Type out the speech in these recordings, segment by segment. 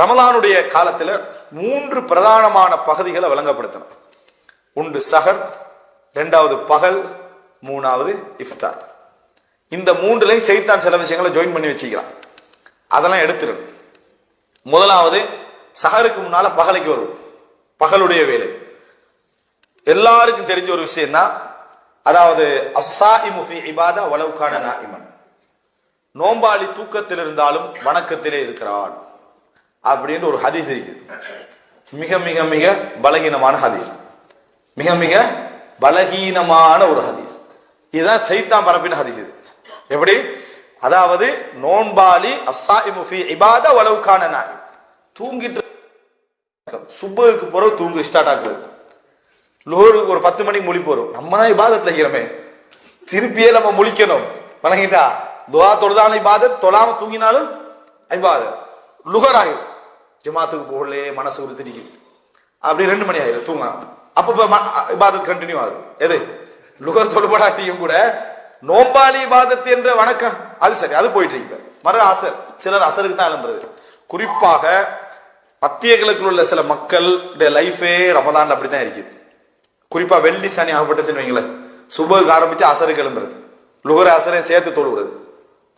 ரமலானுடைய காலத்துல மூன்று பிரதானமான பகுதிகளை விளங்கப்படுத்தணும். ஒன்று சஹர் ரெண்டாவது பகல் மூணாவது இஃப்தார். இந்த மூன்றுலையும் செய்தான் சில விஷயங்களை ஜாயின் பண்ணி வச்சுக்கலாம். அதெல்லாம் எடுத்துடும் முதலாவது சஹருக்கு முன்னால பகலைக்கு வரும் பகலுடைய வேலை. எல்லாருக்கும் தெரிஞ்ச ஒரு விஷயம் தான் அதாவது அஸ்ஸா இமுஃபி இபாதா வலவுக்கான நாயிமன். நோம்பாளி தூக்கத்தில் இருந்தாலும் வணக்கத்திலே இருக்கிறான் அப்படின்னு ஒரு ஹதீஸ் இருக்குது. மிக மிக மிக பலகீனமான ஹதீஸ். மிக மிக பலகீனமான ஒரு ஹதீஸ். இதுதான் சைத்தான் பரப்பின ஹதீஸ் இது. எப்படி? அதாவது நோன்பாளி அஸ்ஸா இமுஃபி இபாதா வலவுக்கான நாய் தூங்கிட்டு சுப்புக்கு பிறகு தூங்கு ஸ்டார்ட் ஆகுறது லோருக்கு ஒரு பத்து மணிக்கு முழிப்பு வரும். நம்ம தான் இபாதத்தில் இருக்கிறோமே. திருப்பியே நம்ம முழிக்கணும். வணங்கிட்டா? துவா தொழுதான இபாதத் தொழாம தூங்கினாலும் ஐபாதத் லுகர் ஆகிடும் ஜமாத்துக்கு போகலே மனசு உறுத்திடிக்கு அப்படி ரெண்டு மணி ஆயிரும் தூங்கலாம். அப்போ இப்போ இபாதத் கண்டினியூ ஆகும். எது? லுகர் தொழுபடாட்டியும் கூட நோம்பாளி இபாதத் என்ற வணக்கம். அது சரி அது போயிட்டு இருக்கு. மறு அசர். சிலர் அசருக்கு தான் எழும்புறது குறிப்பாக மத்திய கிழக்கில் உள்ள சில மக்களுடைய லைஃபே ரமதான் அப்படிதான் இருக்குது. குறிப்பா வெள்ளி சனி ஆகப்பட்டுச்சுன்னு வைங்களேன். சுபுக்கு ஆரம்பிச்சு அசரு கிளம்புறது. லுகர அசரையும் சேர்த்து தொழுவுறது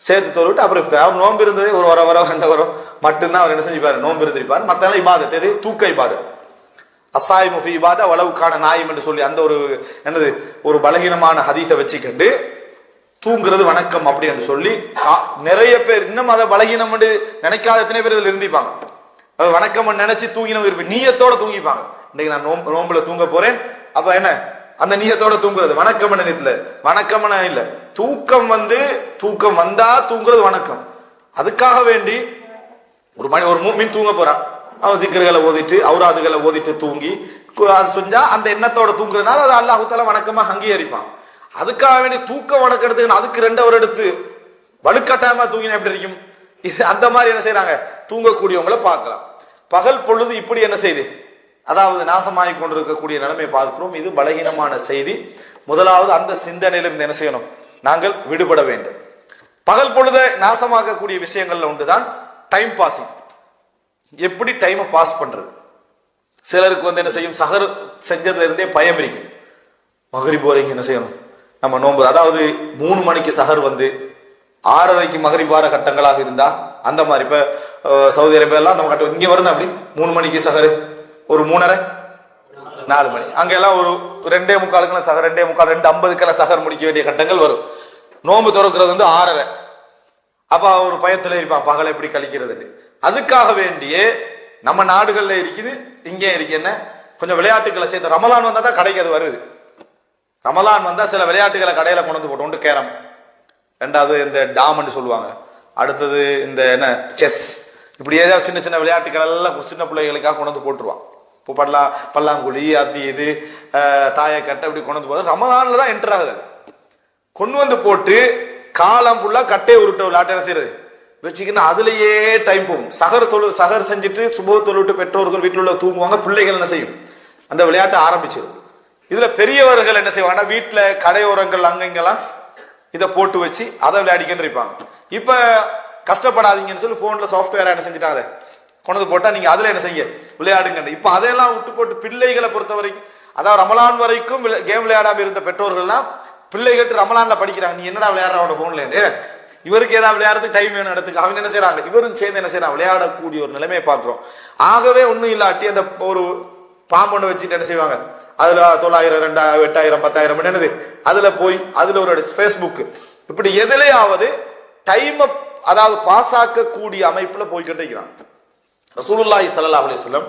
சேர்த்து தொழுவிட்டு அப்புறம் இஃப்தார். நோன்பு இருந்தது ஒரு வர வர ரெண்டு வரம் மட்டும்தான் அவர் என்ன செஞ்சுப்பாரு? நோன்பு இருந்திருப்பார். மத்தெல்லாம் இபாதத். எது? தூக்க இபாதத். அசாய் முஃபி இபாதா வளவுக்கான நாயம் என்று சொல்லி அந்த ஒரு என்னது ஒரு பலகீனமான ஹதீஸை வச்சுக்கிட்டு தூங்குறது வணக்கம் அப்படி என்று சொல்லி நிறைய பேர் இன்னும் அதை பலகீனம் நினைக்காத எத்தனை பேர் இதில் இருந்திப்பாங்க அது வணக்கம் நினைச்சு தூங்கினவங்க இருப்பேன் நீயத்தோட தூங்கிப்பாங்க. இன்னைக்கு நான் நோம்பு நோம்புல தூங்க போறேன். அப்ப என்ன? அந்த நீயத்தோட தூங்குறது. வணக்கம் நினைத்துல வணக்கம் இல்ல. தூக்கம் வந்து தூக்கம் வந்தா தூங்குறது வணக்கம். அதுக்காக வேண்டி ஒரு மணி ஒரு மீன் தூங்க போறான். அவன் திக்கர்களை ஓதிட்டு அவுராதுகளை ஓதிட்டு தூங்கி அது செஞ்சா அந்த எண்ணத்தோட தூங்குறதுனால அது அல்லாஹுத்தால வணக்கமா அங்கீகரிப்பான். அதுக்காக வேண்டி தூக்கம் வணக்கத்துக்கு அதுக்கு ரெண்டு அவர் எடுத்து வலுக்கட்டாயமா தூங்கினா எப்படி இருக்கும் இது அந்த மாதிரி என்ன செய்யறாங்க தூங்கக்கூடியவங்கள பார்க்கலாம். பகல் பொழுது இப்படி என்ன செய்யுது அதாவது நாசமாகி கொண்டிருக்கக்கூடிய நிலைமை பார்க்கிறோம். இது பலகீனமான செய்தி. முதலாவது அந்த சிந்தனையிலிருந்து என்ன செய்யணும்? நாங்கள் விடுபட வேண்டும். பகல் பொழுதை நாசமாக்கக்கூடிய விஷயங்கள்ல ஒன்றுதான் டைம் பாசிங் எப்படி டைமை பாஸ் பண்றது? சிலருக்கு வந்து என்ன செய்யும்? சகர் செஞ்சதுல இருந்தே பயம் இருக்கும். மகரிப் வரைக்கும் என்ன செய்யணும்? நம்ம நோன்பு அதாவது மூணு மணிக்கு சகர் வந்து ஆறரைக்கு மகரிபார கட்டங்களாக இருந்தா அந்த மாதிரி இப்ப சவுதி அரேபியாலாம் நம்ம கட்டம் இங்க வருது அப்படி. மூணு மணிக்கு சகரு ஒரு மூணரை? நாலு மணி. அங்கெல்லாம் ஒரு ரெண்டே முக்காலுக்குலாம் சகர் ரெண்டே முக்கால் ரெண்டு ஐம்பதுக்கெல்லாம் சகர் முடிக்க வேண்டிய கட்டங்கள் வரும். நோன்பு திறக்கிறது வந்து ஆறரை. அப்போ ஒரு பயத்தில் இருப்பான் பகலை எப்படி கழிக்கிறதுன்னு. அதுக்காக வேண்டியே நம்ம நாடுகளில் இருக்குது இங்கே இருக்கு என்ன? கொஞ்சம் விளையாட்டுகளை சேர்த்து ரமலான் வந்தால் தான் கடைக்கு அது வருது. ரமலான் வந்தால் சில விளையாட்டுகளை கடையில் கொண்டு வந்து போட்டோம். ஒன்று கேரம். ரெண்டாவது இந்த டாம்னு சொல்லுவாங்க. அடுத்தது இந்த என்ன? செஸ். இப்படி ஏதாவது சின்ன சின்ன விளையாட்டுகள் எல்லாம் சின்ன பிள்ளைகளுக்காக கொண்டு வந்து போட்டுருவான். இப்போ பல்லா பல்லாங்குழி அது இது தாயை தாயக்கட்டை இப்படி கொண்டு வந்து போகிறது ரமதானில் தான் என்டர் ஆகுது. கொண்டு வந்து போட்டு காலம் ஃபுல்லாக கட்டை உருட்ட விளையாட்டு என்ன செய்யறது வச்சுக்கின்னு அதுலேயே டைம் போகும். சகர் தொழு சகர் செஞ்சுட்டு சுப தொழுட்டு பெற்றோர்கள் வீட்டில் உள்ள தூங்குவாங்க பிள்ளைகள் என்ன செய்யும்? அந்த விளையாட்டை ஆரம்பிச்சிடும் இதில் பெரியவர்கள் என்ன செய்வாங்கன்னா வீட்டில் கடையோரங்கள் அங்கங்கெல்லாம் இதை போட்டு வச்சு அதை விளையாடிக்கின்னு இருப்பாங்க. இப்போ கஷ்டப்படாதீங்கன்னு சொல்லி ஃபோனில் சாஃப்ட்வேர் என்ன செஞ்சுட்டாங்க? கொண்டு போட்டால் போட்டா நீங்க அதுல என்ன செய்ய? விளையாடுங்க இப்ப அதையெல்லாம் விட்டு போட்டு பிள்ளைகளை பொறுத்த வரைக்கும் அதாவது ரமலான் வரைக்கும் கேம் விளையாடாம இருந்த பெற்றோர்கள்லாம் பிள்ளைகள் ரமலான்ல படிக்கிறாங்க. நீ என்னடா விளையாடுற அவனோட போன்ல இவருக்கு ஏதாவது விளையாடுறதுக்கு டைம் வேணும் இடத்துக்கு அவங்க என்ன செய்யறாங்க இவரும் சேர்ந்து என்ன செய்யறாங்க விளையாடக்கூடிய ஒரு நிலைமையை பார்க்குறோம். ஆகவே ஒன்றும் இல்லாட்டி அந்த ஒரு பாம்பொண்ணு வச்சுட்டு என்ன செய்வாங்க? அதுல தொள்ளாயிரம் ரெண்டாயிரம் எட்டாயிரம் பத்தாயிரம் என்னது? அதுல போய் அதுல ஒரு ஃபேஸ்புக் இப்படி எதுலேயாவது டைமை அதாவது பாஸ் ஆக்கக்கூடிய அமைப்புல போய்கிட்டே இருக்கிறான். ரசூலுல்லாஹி சல்லா அலி சொல்லம்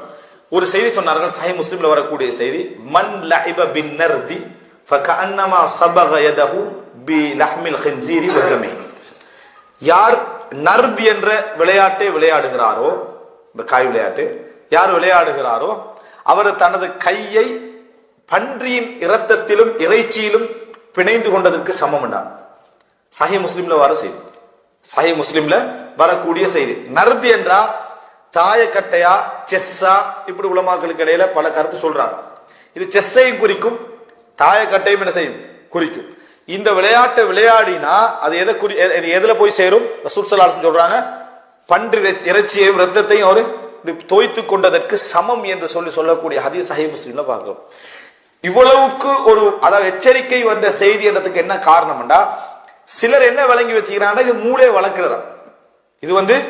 ஒரு செய்தி சொன்னார்கள் சஹி முஸ்லிம்ல வரக்கூடிய செய்தி மன் லஹிப பின் நர்தி ஃபகஅன்னமா சபக யதஹு பி லஹ்மில் ஹின்சீரி வ யார் நர்த் என்ற விளையாட்டை விளையாடுகிறாரோ இந்த காய் விளையாட்டு யார் விளையாடுகிறாரோ அவர் தனது கையை பன்றியின் இரத்தத்திலும் இறைச்சியிலும் பிணைந்து கொண்டதற்கு சமம் என்றார். சஹி முஸ்லீம்ல வர செய்தி. சஹி முஸ்லீம்ல வரக்கூடிய செய்தி. நர்து என்றா தாயக்கட்டையா செஸ்ஸா இப்படி உலமாக்களுக்கு இடையில பல கருத்து சொல்றாங்க. இது செஸ்ஸையும் குறிக்கும் தாயக்கட்டையும் என்ன செய்யும்? குறிக்கும். இந்த விளையாட்டை விளையாடினா அது எதை குறி எ- இது எதுல போய் சேரும்? ரசூல் சலாஸ் சொல்றாங்க பன்றி இறைச்சியையும் ரத்தத்தையும் அவரு தோய்த்து கொண்டதற்கு சமம் என்று சொல்லி சொல்லக்கூடிய ஹதீஸ் சஹி முஸ்லீம்ல பார்க்கிறோம். இவ்வளவுக்கு ஒரு அதாவது எச்சரிக்கை வந்த செய்தி என்றதுக்கு என்ன காரணம்டா சிலர் என்ன விளங்கி வச்சுக்கிறாங்கன்னா இது மூளையை வளர்க்கிறதா? இது வந்து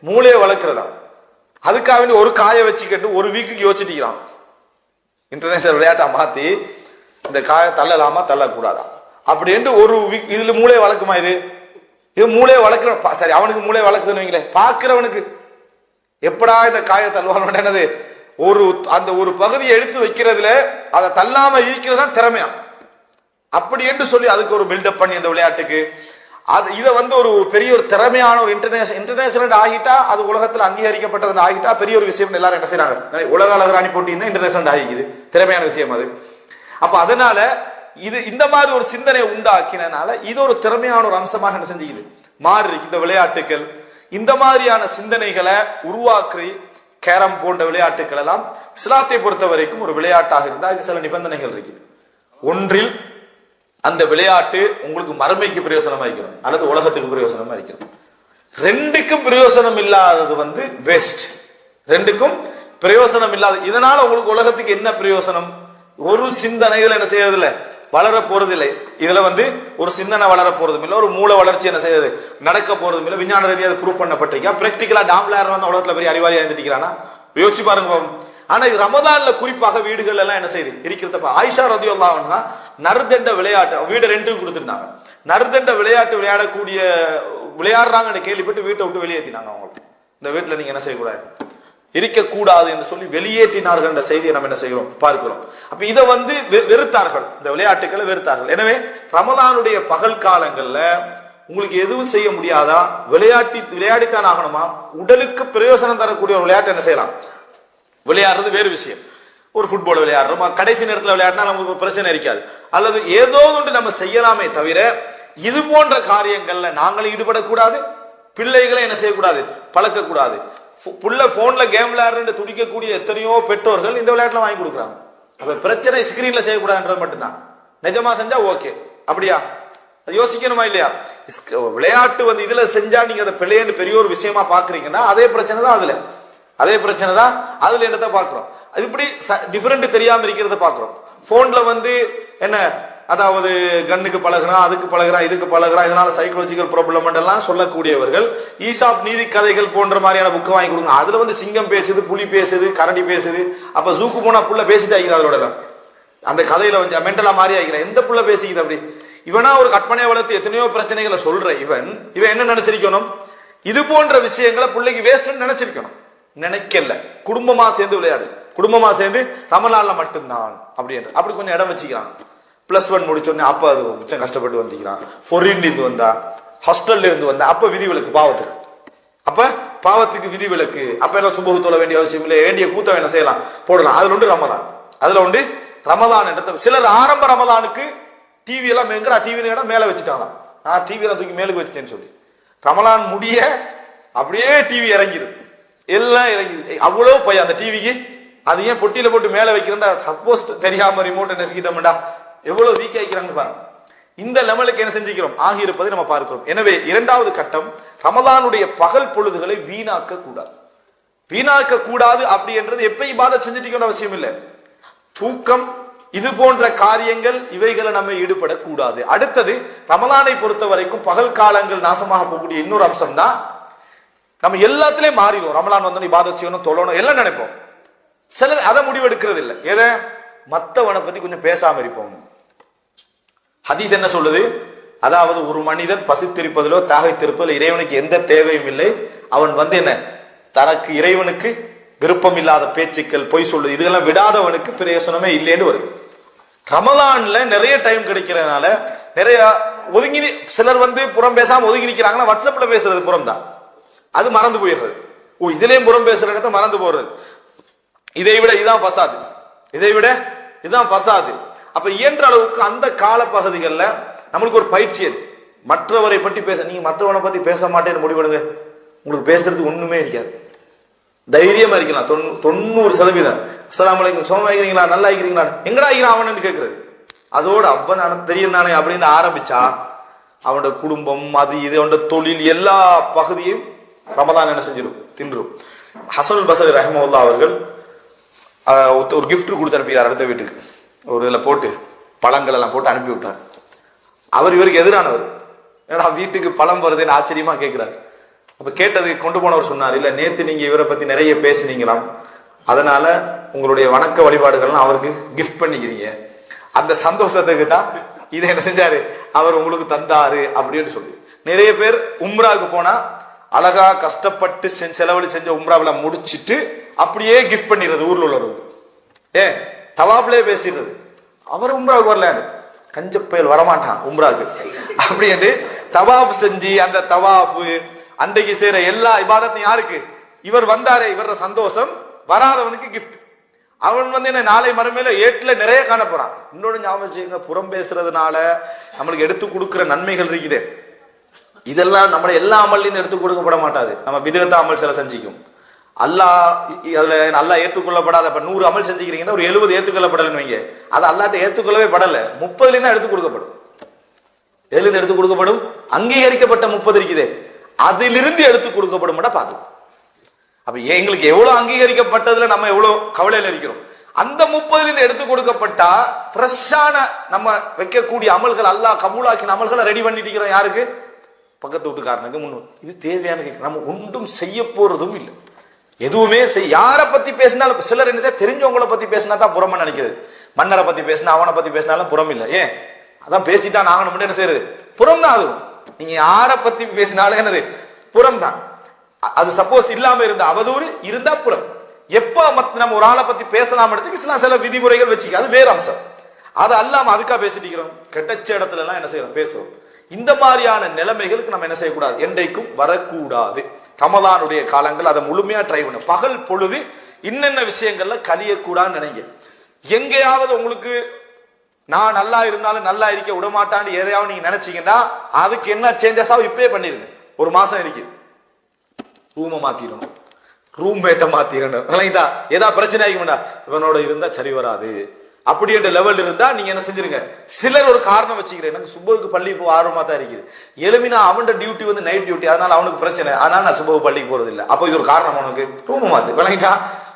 மூளையை வளர்க்கிறதா? அதுக்காக வேண்டி ஒரு காயை வச்சுக்கிட்டு ஒரு வீக்குக்கு யோசிச்சுட்டிக்கிறான் இன்டர்நேஷனல் விளையாட்டை மாற்றி இந்த காயை தள்ளலாமா தள்ளக்கூடாதா? அப்படின்ட்டு ஒரு வீக் இதில் மூளை வளர்க்குமா இது? இது மூளையை வளர்க்குற சரி அவனுக்கு மூளை வளர்க்குதுன்னு வைங்களேன். பார்க்குறவனுக்கு. எப்படா இந்த காயை தள்ளுவான் என்னது? ஒரு அந்த ஒரு பகுதியை எடுத்து வைக்கிறதுல அதை தள்ளாமல் இருக்கிறது தான் திறமையா. அப்படி என்று சொல்லி அதுக்கு ஒரு பில்டப் பண்ணி அந்த விளையாட்டுக்கு அது இதை வந்து ஒரு பெரிய ஒரு திறமையான ஒரு இன்டர்நேஷனல் இன்டர்நேஷனல் ஆகிட்டா அது உலகத்தில் அங்கீகரிக்கப்பட்டது ஆகிட்டா பெரிய ஒரு விஷயம் எல்லாரும் என்ன செய்யறாங்க உலக அழகராணி போட்டி தான் இன்டர்நேஷனல் ஆகிக்குது. திறமையான விஷயம் அது. அப்ப அதனால இது இந்த மாதிரி ஒரு சிந்தனை உண்டாக்கினனால இது ஒரு திறமையான ஒரு அம்சமாக என்ன செஞ்சுக்குது? மாறி இருக்கு இந்த விளையாட்டுகள் இந்த மாதிரியான சிந்தனைகளை உருவாக்கி கேரம் போன்ற விளையாட்டுகள் எல்லாம் இஸ்லாத்தை பொறுத்த வரைக்கும் ஒரு விளையாட்டாக இருந்தால் அதுக்கு சில நிபந்தனைகள் இருக்கு. ஒன்றில் அந்த விளையாட்டு உங்களுக்கு மறுமைக்கு பிரயோசனமா இருக்கணும் அல்லது உலகத்துக்கு பிரயோசனமா இருக்கணும் ரெண்டுக்கும் பிரயோசனம் இல்லாதது வந்து வேஸ்ட் ரெண்டுக்கும் பிரயோசனம் இல்லாத இதனால உங்களுக்கு உலகத்துக்கு என்ன பிரயோசனம்? ஒரு சிந்தனை இதுல என்ன செய்யறது இல்ல வளர போறது இல்லை இதுல வந்து ஒரு சிந்தனை வளர போறதும் இல்லை ஒரு மூளை வளர்ச்சி என்ன செய்யறது? நடக்க போறதும் இல்லை விஞ்ஞான ரீதியாக ப்ரூவ் பண்ணப்பட்டிருக்கா? பிராக்டிக்கலா டாம்லார் வந்து உலகத்துல பெரிய அறிவாளி இருந்துட்டிருக்கிறானா யோசிச்சு பாருங்க ஆனா இது ரமதான்ல குறிப்பாக வீடுகள் எல்லாம் என்ன செய்யுது இருக்கிறதப்ப ஆயிஷா ரதியுல்லாஹா நறுதண்ட விளையாட்டு வீடு ரெண்டுக்கு கொடுத்துருந்தாங்க. நறுதண்ட விளையாட்டு விளையாடக்கூடிய விளையாடுறாங்கன்னு கேள்விப்பட்டு வீட்டை விட்டு வெளியேற்றினாங்க அவங்களுக்கு இந்த வீட்டில் நீங்க என்ன செய்யக்கூடாது? இருக்கக்கூடாது என்று சொல்லி வெளியேற்றினார்கள் என்ற செய்தியை நம்ம என்ன செய்கிறோம்? பார்க்கிறோம். அப்ப இதை வந்து வெ- வெறுத்தார்கள். இந்த விளையாட்டுக்களை வெறுத்தார்கள். எனவே ரமலானுடைய பகல் காலங்கள்ல உங்களுக்கு எதுவும் செய்ய முடியாதா? விளையாட்டி விளையாடித்தான் ஆகணுமா? உடலுக்கு பிரயோசனம் தரக்கூடிய ஒரு விளையாட்டு என்ன செய்யலாம்? விளையாடுறது வேறு விஷயம். ஒரு ஃபுட்பால் விளையாடுறோம். கடைசி நேரத்தில் விளையாடினா நமக்கு ஒரு பிரச்சனை இருக்காது. அல்லது ஏதோ ஒன்று நம்ம செய்யலாமே தவிர இது போன்ற காரியங்கள்ல நாங்களும் ஈடுபடக்கூடாது பிள்ளைகளை என்ன செய்யக்கூடாது? பழக்கக்கூடாது. ஃபு- புள்ள போன்ல கேம் விளையாடுறேன் துடிக்கக்கூடிய எத்தனையோ பெற்றோர்கள் இந்த விளையாட்டுல வாங்கி கொடுக்குறாங்க. அப்ப பிரச்சனை ஸ்கிரீன்ல செய்யக்கூடாதுன்றது மட்டும்தான். நிஜமா செஞ்சா ஓகே அப்படியா? அது யோசிக்கணுமா இல்லையா? விளையாட்டு வந்து இதுல செஞ்சா நீங்க அதை பிள்ளைன்னு பெரிய ஒரு விஷயமா பாக்குறீங்கன்னா அதே பிரச்சனை தான் அதுல. அதே பிரச்சனை தான் அதுல என்னத்தை பாக்குறோம் அது இப்படி டிஃப்ரெண்ட் தெரியாம இருக்கிறத பாக்குறோம் போன்ல வந்து என்ன அதாவது கண்ணுக்கு பழகுறான் அதுக்கு பழகுறான் இதுக்கு பழகுறான் இதனால சைக்கலாஜிக்கல் ப்ராப்ளம் எல்லாம் சொல்லக்கூடியவர்கள் ஈசாப் நீதி கதைகள் போன்ற மாதிரியான புக்கு வாங்கி கொடுங்க. அதுல வந்து சிங்கம் பேசுது புலி பேசுது கரடி பேசுது. அப்ப ஜூக்கு போனா புள்ள பேசிட்டு ஆகிது அதோட அந்த கதையில வந்து மென்டலா மாறி ஆகிறேன் எந்த புள்ள பேசிக்குது அப்படி? இவனா ஒரு கற்பனையை வளர்த்து எத்தனையோ பிரச்சனைகளை சொல்ற இவன் இவன் என்ன நினைச்சிருக்கணும்? இது போன்ற விஷயங்களை பிள்ளைக்கு வேஸ்ட்னு நினைச்சிருக்கணும். நினைக்கல. குடும்பமா சேர்ந்து விளையாடு. குடும்பமா சேர்ந்து ரமலான்ல மட்டும்தான் அப்படின்ற அப்படி கொஞ்சம் இடம் வச்சுக்கிறான். பிளஸ் ஒன் முடிச்சோடனே அப்ப அது மிச்சம் கஷ்டப்பட்டு வந்திக்கிறான். ஃபொரின் இருந்து வந்தா ஹாஸ்டல்ல இருந்து வந்தா அப்ப விதிவிலக்கு பாவத்துக்கு. அப்ப பாவத்துக்கு விதி விலக்கு அப்ப எல்லாம் சுபகு தொழ வேண்டிய அவசியம் இல்லை. வேண்டிய கூட்டம் என்ன செய்யலாம்? போடலாம். அதுல உண்டு ரமதான் அதுல உண்டு ரமதான் என்ற சிலர் ஆரம்ப ரமதானுக்கு டிவி எல்லாம் எங்கடா டிவி மேல வச்சுட்டாங்களாம். நான் டிவி எல்லாம் தூக்கி மேலுக்கு வச்சுட்டேன்னு சொல்லி. ரமலான் முடிய அப்படியே டிவி இறங்கிடுது எல்லாம் இறங்கிடுது அவ்வளவு போய் அந்த டிவிக்கு அது ஏன் பொட்டியில போட்டு மேல வைக்கிறேன்டா? சப்போஸ் தெரியாம ரிமோட்டை நெசுக்கிட்டோம்டா. எவ்வளவு வீக் ஆகிக்கிறாங்கன்னு பாருங்க இந்த லெவலுக்கு என்ன செஞ்சுக்கிறோம்? ஆகியிருப்பதை நம்ம பார்க்கிறோம். எனவே இரண்டாவது கட்டம் ரமதானுடைய பகல் பொழுதுகளை வீணாக்க கூடாது வீணாக்க கூடாது அப்படி என்றது பாதை செஞ்சுட்டு அவசியம் இல்லை. தூக்கம் இது போன்ற காரியங்கள் இவைகளை நம்ம ஈடுபடக்கூடாது. அடுத்தது ரமலானை பொறுத்த வரைக்கும் பகல் காலங்கள் நாசமாக போகக்கூடிய இன்னொரு அம்சம் தான் நம்ம எல்லாத்துலயும் மாறிடுவோம். ரமலான் வந்தோம் பாதை செய்யணும் தொழணும் எல்லாம் நினைப்போம். சிலர் அதை முடிவெடுக்கிறது இல்லை எதை? மத்தவனை பத்தி கொஞ்சம் பேசாம இருப்போம். ஹதீஸ் என்ன சொல்லுது? அதாவது ஒரு மனிதன் பசித்திருப்பதிலோ தாகைத்திருப்பதிலோ இறைவனுக்கு எந்த தேவையும் இல்லை. அவன் வந்து என்ன? தனக்கு இறைவனுக்கு விருப்பம் இல்லாத பேச்சுக்கள் பொய் சொல்லுது. இதெல்லாம் விடாதவனுக்கு பிரயோசனமே இல்லைன்னு வருது. ரமலான்ல நிறைய டைம் கிடைக்கிறதுனால நிறைய ஒதுங்கி சிலர் வந்து புறம் பேசாம ஒதுங்கி நிற்கிறாங்கன்னா வாட்ஸ்அப்ல பேசுறது புறம் தான் அது மறந்து போயிடுறது. ஓ இதுலயும் புறம் பேசுற இடத்த மறந்து போடுறது. இதை விட இதான் ஃபசாது. இதை விட இதுதான் ஃபசாது. அப்ப இயன்ற அளவுக்கு அந்த கால பகுதிகளில் நம்மளுக்கு ஒரு பயிற்சி அது. மற்றவரை பற்றி பேச நீங்க மற்றவனை பத்தி பேச மாட்டேன்னு முடிவெடுங்க. உங்களுக்கு பேசுறது ஒண்ணுமே இருக்காது. தைரியமா இருக்கலாம் தொண்ணூ தொண்ணூறு சதவீதம். அஸ்லாம் அலைக்கும். சோமா இருக்கிறீங்களா நல்லா இருக்கிறீங்களா எங்கடா இருக்கிறான் அவனு கேட்கறது? அதோட அப்பன் நான் தெரியும் தானே அப்படின்னு ஆரம்பிச்சா அவனோட குடும்பம் அது இது அவனோட தொழில் எல்லா பகுதியும் ரமதான் என்ன செஞ்சிடும் தின்றும். ஹசனுல் பசரி ரஹமுல்லா அவர்கள் ஒரு கிஃப்ட் கொடுத்து அனுப்பினார் அடுத்த வீட்டுக்கு. ஒரு இதில் போட்டு பழங்கள் எல்லாம் போட்டு அனுப்பி விட்டார் அவர் இவருக்கு எதிரானவர். ஏன்னா வீட்டுக்கு பழம் வருதுன்னு ஆச்சரியமாக கேட்குறாரு. அப்போ கேட்டதுக்கு கொண்டு போனவர் சொன்னார் இல்லை நேற்று நீங்கள் இவரை பற்றி நிறைய பேசுனீங்களாம். அதனால உங்களுடைய வணக்க வழிபாடுகள்லாம் அவருக்கு கிஃப்ட் பண்ணிக்கிறீங்க. அந்த சந்தோஷத்துக்கு தான் இதை என்ன செஞ்சாரு? அவர் உங்களுக்கு தந்தாரு அப்படின்னு சொல்லி. நிறைய பேர் உம்ராவுக்கு போனா அழகா கஷ்டப்பட்டு செலவழி செஞ்ச உம்ராவில் முடிச்சிட்டு அப்படியே கிஃப்ட் பண்ணிடுறது ஊர்ல உள்ளவர்களுக்கு ஏ தவாப்லே பேசிடுறது. அவர் உம்ராவுக்கு வரலான்னு. கஞ்ச புயல் வரமாட்டான் உம்ராவுக்கு. அப்படின்ட்டு தவாஃப் செஞ்சு அந்த தவாஃபு அன்றைக்கு செய்யற எல்லா இபாதத்தையும் யாருக்கு? இவர் வந்தாரே இவர சந்தோஷம் வராதவனுக்கு கிஃப்ட் அவன் வந்து என்ன நாளை மறுமையில ஏட்டுல நிறைய காண போறான் ஞாபகம் செய்யுங்க புறம் பேசுறதுனால நம்மளுக்கு எடுத்து கொடுக்குற நன்மைகள் இருக்குதே. இதெல்லாம் நம்மளை எல்லா அமல்லையும் எடுத்து கொடுக்கப்பட மாட்டாது. நம்ம விதத்த அமல் சில செஞ்சிக்கும். அல்லாஹ் அதில் நல்லா ஏற்றுக்கொள்ளப்படாத இப்போ நூறு அமல் செஞ்சுக்கிறீங்கன்னா ஒரு எழுபது ஏற்றுக்கொள்ளப்படலைன்னு வைங்க. அது அல்லாட்ட ஏற்றுக்கொள்ளவே படலை. முப்பதுல தான் எடுத்து கொடுக்கப்படும். எதுல இருந்து எடுத்து கொடுக்கப்படும்? அங்கீகரிக்கப்பட்ட முப்பது இருக்குதே. அதிலிருந்து எடுத்து கொடுக்கப்படும் பார்த்து அப்போ எங்களுக்கு எவ்வளவு அங்கீகரிக்கப்பட்டதுல நம்ம எவ்வளவு கவலையில இருக்கிறோம். அந்த முப்பதுல இருந்து எடுத்து கொடுக்கப்பட்டா ஃப்ரெஷ்ஷான நம்ம வைக்கக்கூடிய அமல்கள் அல்லாஹ் கபூலாக்கின அமல்களை ரெடி பண்ணிட்டு இருக்கிறோம் யாருக்கு? பக்கத்து வீட்டுக்காரனுக்கு முன்னு இது தேவையான கேட்க நம்ம ஒன்றும் செய்ய போறதும் இல்லை. எதுவுமே செய் யாரை பத்தி பேசினாலும் சிலர் என்ன செய்ய தெரிஞ்சவங்கள பத்தி பேசினா தான் புறமா நினைக்கிறது. மன்னரை பத்தி பேசினா அவனை பத்தி பேசினாலும் புறம் இல்லை. ஏன்? அதான் பேசிட்டா ஆகணும். மட்டும் என்ன செய்யறது? புறம் தான் அதுவும். நீங்க யாரை பத்தி பேசினாலும் என்னது? புறம் தான். அது சப்போஸ் இல்லாம இருந்த அவதூறு இருந்தா புறம். எப்ப மத் நம்ம ஒரு ஆளை பத்தி பேசலாம் எடுத்துக்கு சில சில விதிமுறைகள் வச்சுக்க. அது வேற அம்சம். அது அல்லாம அதுக்கா பேசிட்டு இருக்கிறோம். கெட்டச்ச இடத்துல எல்லாம் என்ன செய்யறோம்? பேசுவோம் இந்த மாதிரியான நிலைமைகளுக்கு நம்ம என்ன செய்யக்கூடாது? என்றைக்கும் வரக்கூடாது. ரமதானுடைய காலங்கள் அதை முழுமையா ட்ரை பண்ண. பகல் பொழுது இன்னென்ன விஷயங்கள்ல கலியக்கூடாதுன்னு நினைங்க. எங்கேயாவது உங்களுக்கு நான் நல்லா இருந்தாலும் நல்லா இருக்க விடமாட்டான்னு எதையாவது நீங்க நினைச்சீங்கன்னா அதுக்கு என்ன சேஞ்சஸ் ஆகும் இப்பயே பண்ணிருங்க. ஒரு மாசம் இருக்கு. ரூமை மாத்திரணும். ரூம் மேட்டை மாத்திரணும். ஏதா பிரச்சனை ஆகிக்கும்டா. இவனோட இருந்தா சரி வராது. அப்படின்ற லெவல் இருந்தா நீங்க என்ன செஞ்சிருங்க? சிலர் ஒரு காரணம் வச்சுக்கிறேன். எனக்கு சுபவுக்கு பள்ளி போக ஆர்வமா தான் இருக்குது. எலுமினா அவனோட டியூட்டி வந்து நைட் டியூட்டி அதனால அவனுக்கு பிரச்சனை. அதனால நான் சுபவு பள்ளிக்கு போறது இல்லை. அப்போ இது ஒரு காரணம் உனக்கு. ரூமை மாத்து. விளங்கிட்டா?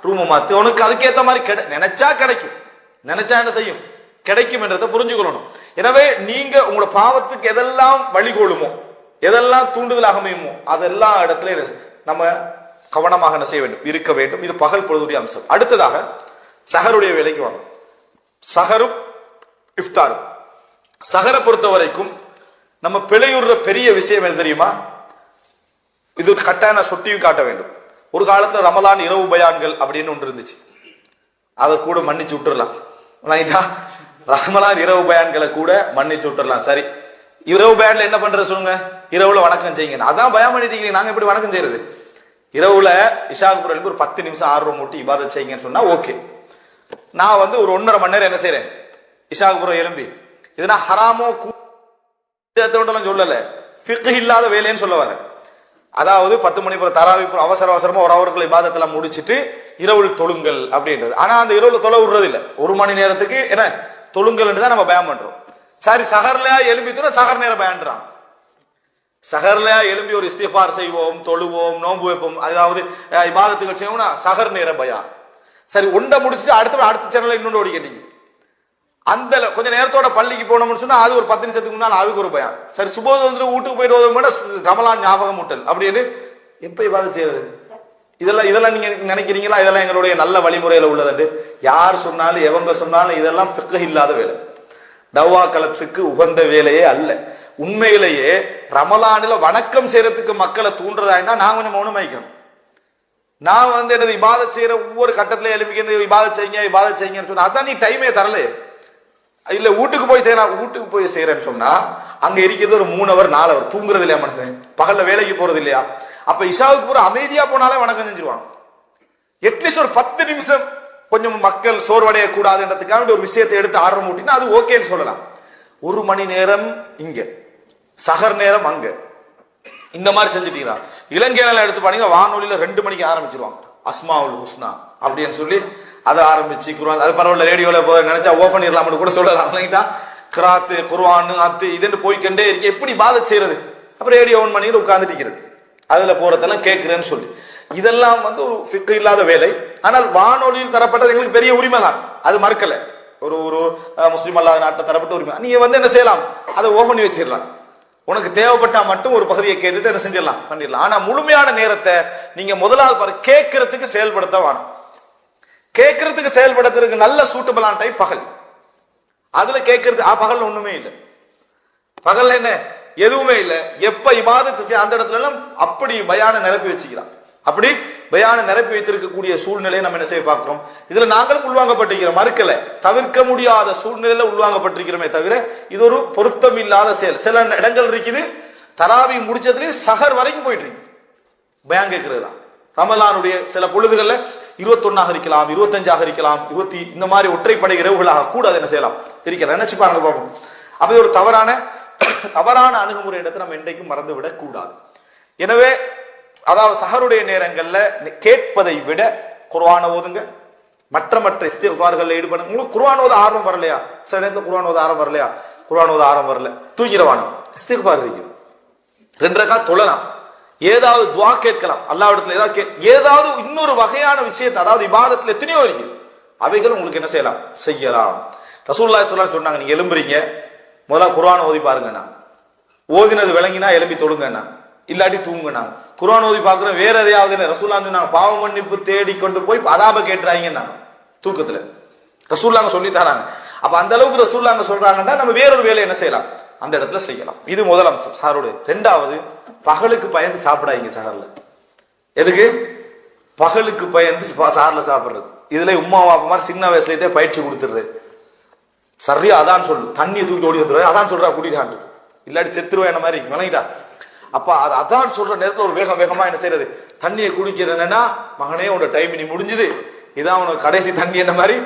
ரூமை மாத்து. உனக்கு அதுக்கேற்ற மாதிரி கிடை நினைச்சா கிடைக்கும். நினைச்சா என்ன செய்யும்? கிடைக்கும் என்றதை புரிஞ்சுக்கொள்ளணும். எனவே நீங்க உங்களோட பாவத்துக்கு எதெல்லாம் வழிகோலுமோ எதெல்லாம் தூண்டுதலாக அமையுமோ அதெல்லாம் இடத்துல நம்ம கவனமாக என்ன செய்ய வேண்டும்? இருக்க வேண்டும். இது பகல் பொழுதுடைய அம்சம். அடுத்ததாக சகருடைய வேலைக்கு வாங்க. சஹரும் இஃப்தாரும். சஹரை பொறுத்த வரைக்கும் நம்ம பிழையுற பெரிய விஷயம் என்ன தெரியுமா? இது கட்டாயம் நான் சொட்டியும் காட்ட வேண்டும். ஒரு காலத்தில் ரமலான் இரவு பயான்கள் அப்படின்னு ஒன்று இருந்துச்சு. அதை கூட மன்னிச்சு விட்டுரலாம் ரைட்டா ரமலான் இரவு பயான்களை கூட மன்னிச்சு விட்டுறலாம். சரி. இரவு பயான்ல என்ன பண்றது சொல்லுங்க? இரவுல வணக்கம் செய்யுங்க அதான் பயம் பண்ணிட்டீங்க நாங்கள் நாங்க எப்படி வணக்கம் செய்யறது? இரவுல இஷாகுபுரம் ஒரு பத்து நிமிஷம் ஆர்வம் மூட்டி இபாதத் செய்யுங்கன்னு சொன்னா ஓகே நான் வந்து ஒரு ஒன்றரை மணி நேரம் என்ன செய்கிறேன் இஷாகுபுரம் எலும்பி இதுனா ஹராமோ கூட்டம் சொல்லல. ஃபிக்கு இல்லாத வேலைன்னு சொல்ல வரேன். அதாவது பத்து மணி போல தராவி அவசர அவசரமா ஒரு அவர்களை இபாதத்துல முடிச்சிட்டு இரவு தொழுங்கள் அப்படின்றது. ஆனா அந்த இரவுல தொலை விடுறது இல்ல ஒரு மணி நேரத்துக்கு என்ன? தொழுங்கள் தான் நம்ம பயம் பண்றோம். சரி சஹர்ல எலும்பித்துனா சகர் நேரம் பயன்றான். சஹர்ல எலும்பி ஒரு இஸ்திஃபார் செய்வோம் தொழுவோம் நோன்பு வைப்போம். அதாவது இபாதத்துகள் செய்வோம்னா சகர் நேரம் பயம் சரி உண்டை முடிச்சுட்டு அடுத்த அடுத்த சேனல்ல இன்னொன்று ஓடி கேட்டீங்க. அந்த கொஞ்சம் நேரத்தோட பள்ளிக்கு போனோம்னு சொன்னா அது ஒரு பத்து நிமிஷத்துக்கு முன்னால் அதுக்கு ஒரு பயம். சரி சுபோது வந்து வீட்டுக்கு போயிட்டு கூட ரமலான் ஞாபகம் மூட்டல் அப்படின்னு எப்ப இவ்வாறு செய்யறது? இதெல்லாம் இதெல்லாம் நீங்க நினைக்கிறீங்களா? இதெல்லாம் எங்களுடைய நல்ல வழிமுறையில உள்ளதுண்டு. யார் சொன்னாலும் எவங்க சொன்னாலும் இதெல்லாம் ஃபிக்ஹ் இல்லாத வேலை. தவ்வா களத்துக்கு உகந்த வேலையே அல்ல. உண்மையிலேயே ரமலானில் வணக்கம் செய்யறதுக்கு மக்களை தூண்டுறதா இருந்தால் நான் கொஞ்சம் மௌனமாய்க்கணும். நான் வந்து எனது இபாதத் செய்யற ஒவ்வொரு கட்டத்தில் எழுப்பிக்கிறது இபாதத் செய்யுங்க இபாதத் செய்யுங்கன்னு சொன்னா அதான் நீ டைமே தரல இல்ல வீட்டுக்கு போய் செய்யலாம் வீட்டுக்கு போய் செய்யறேன்னு சொன்னா அங்க இருக்கிறது ஒரு மூணு அவர் நாலு அவர் தூங்குறது இல்லையா மனுஷன்? பகல்ல வேலைக்கு போறது இல்லையா அப்ப இஷாவுக்கு பூரா அமைதியா போனாலே வணக்கம் செஞ்சிருவாங்க அட்லீஸ்ட் ஒரு பத்து நிமிஷம் கொஞ்சம் மக்கள் சோர்வடைய கூடாதுன்றதுக்காக ஒரு விஷயத்தை எடுத்து ஆர்வம் ஊட்டினா அது ஓகேன்னு சொல்லலாம். ஒரு மணி நேரம் இங்க சகர் நேரம் அங்க. இந்த மாதிரி செஞ்சுட்டீங்களா? இலங்கையில எடுத்து பாத்தீங்கன்னா வானொலியில் ரெண்டு மணிக்கு ஆரம்பிச்சிருவாங்க. அஸ்மாவுல் ஹுஸ்னா அப்படின்னு சொல்லி அதை ஆரம்பிச்சு குருவான் அது பரவாயில்ல ரேடியோவில் போய் நினைச்சா ஓ பண்ணிடலாம்னு கூட சொல்லலாம் இல்லைங்களா? கிராத்து குர்வான் அத்து இதுன்னு போய்க்கண்டே இருக்கு. எப்படி பாதை செய்யறது? அப்புறம் ரேடியோ ஆன் பண்ணிட்டு உட்காந்துட்டு அதில் போகிறதெல்லாம் கேட்குறேன்னு சொல்லி. இதெல்லாம் வந்து ஒரு ஃபிக்கு இல்லாத வேலை. ஆனால் வானொலியில் தரப்பட்டது எங்களுக்கு பெரிய உரிமை தான் அது மறக்கலை. ஒரு ஒரு முஸ்லீம் அல்லாத நாட்டை தரப்பட்ட உரிமை. நீங்கள் வந்து என்ன செய்யலாம்? அதை ஓ பண்ணி வச்சிடலாம். உனக்கு தேவைப்பட்டா மட்டும் ஒரு பகுதியை கேட்டுட்டு என்ன செஞ்சிடலாம்? பண்ணிடலாம். ஆனா முழுமையான நேரத்தை நீங்க முதலாவது பாரு கேட்கறதுக்கு செயல்படுத்த வேணும். கேட்கறதுக்கு செயல்படுத்துறதுக்கு நல்ல சூட்டபிளான டைப் பகல். அதுல கேட்கறது ஆ பகல் ஒண்ணுமே இல்லை. பகல்ல என்ன? எதுவுமே இல்லை. எப்ப இபாதத்து செய்ய அந்த இடத்துல எல்லாம் அப்படி பயான நிரப்பி வச்சுக்கிறான். அப்படி பயான நிரப்பி வைத்திருக்கக்கூடிய சூழ்நிலையை நம்ம என்ன செய்ய பார்க்கிறோம்? இதுல நாங்களும் உள்வாங்கப்பட்டிருக்கிறோம். மறுக்கல. தவிர்க்க முடியாத சூழ்நிலையில உள்வாங்கப்பட்டிருக்கிறோமே தவிர இது ஒரு பொருத்தம் இல்லாத செயல். சில இடங்கள் இருக்குது. தராவி முடிச்சதுலயும் சகர் வரைக்கும் போயிட்டு இருக்கு பயான் கேட்கறது தான். ரமலானுடைய சில பொழுதுகளில் இருபத்தொன்னாக இருக்கலாம் இருபத்தஞ்சாக இருக்கலாம் இருபத்தி இந்த மாதிரி ஒற்றைப்படை இரவுகளாக கூட அதை என்ன செய்யலாம்? இருக்கலாம் நினைச்சு பாருங்க பாப்போம் அப்படி ஒரு தவறான தவறான அணுகுமுறை இடத்தை நம்ம என்றைக்கும் மறந்து விடக்கூடாது எனவே அதாவது சஹருடைய நேரங்களில் கேட்பதை விட குர்ஆனை ஓதுங்க. மற்ற மற்ற இஸ்திஃபார்களில் ஈடுபடுங்க. உங்களுக்கு குர்ஆன் ஓத ஆர்வம் வரலையா? சில நேரத்தில் குர்வான் ஓத ஆர்வம் வரலையா? குர்வான் ஓத ஆர்வம் வரல. தூக்கிறவானம் இஸ்திஃபார் இருக்கு. ரெண்டு ரக்கா தொழலாம். ஏதாவது துவா கேட்கலாம். அல்லாவிடத்துல ஏதாவது கே ஏதாவது இன்னொரு வகையான விஷயத்தை அதாவது விவாதத்தில் எத்தனையோ இருக்கு. அவைகள் உங்களுக்கு என்ன செய்யலாம்? செய்யலாம். ரசூல்லா ஸல்லல்லாஹு சொன்னாங்க நீங்க எலும்புறீங்க முதல்ல குர்வான் ஓதி பாருங்கண்ணா. ஓதினது விளங்கினா எலும்பி தொழுங்கண்ணா. இல்லாட்டி தூங்குண்ணா குரான் ஓதி பார்க்குறோம் வேற எதையாவது இல்லை. ரசூல்லா சொன்னாங்க பாவ மன்னிப்பு தேடி கொண்டு போய் அதாப கேட்டுறாங்கன்னா தூக்கத்தில். ரசூல்லாங்க சொல்லி தராங்க. அப்போ அந்த அளவுக்கு ரசூல்லாங்க சொல்றாங்கன்னா நம்ம வேறொரு வேலை என்ன செய்யலாம்? அந்த இடத்துல செய்யலாம். இது முதல் அம்சம். சாரோடு ரெண்டாவது பகலுக்கு பயந்து சாப்பிடாதீங்க சாரில். எதுக்கு? பகலுக்கு பயந்து சாரில் சாப்பிட்றது. சாப்பிடுறது இதுல உமா பாப்பா மாதிரி சின்ன வயசுலேயே பயிற்சி கொடுத்துருது சரியா அதான் சொல்லு. தண்ணியை தூக்கி ஓடி வந்துடுவேன் அதான் சொல்றா குடிக்காண்டு இல்லாட்டி செத்துருவேன் என்ன மாதிரி? விளங்கிட்டா. அப்போ அது அதான் சொல்ற நேரத்தில் ஒரு வேகம் வேகமா என்ன செய்யறது தண்ணியை குடிக்கிறது என்னன்னா மகனே உன்னோட டைம் நீ முடிஞ்சுது. இதான் உனக்கு கடைசி தண்ணி என்ன மாதிரி?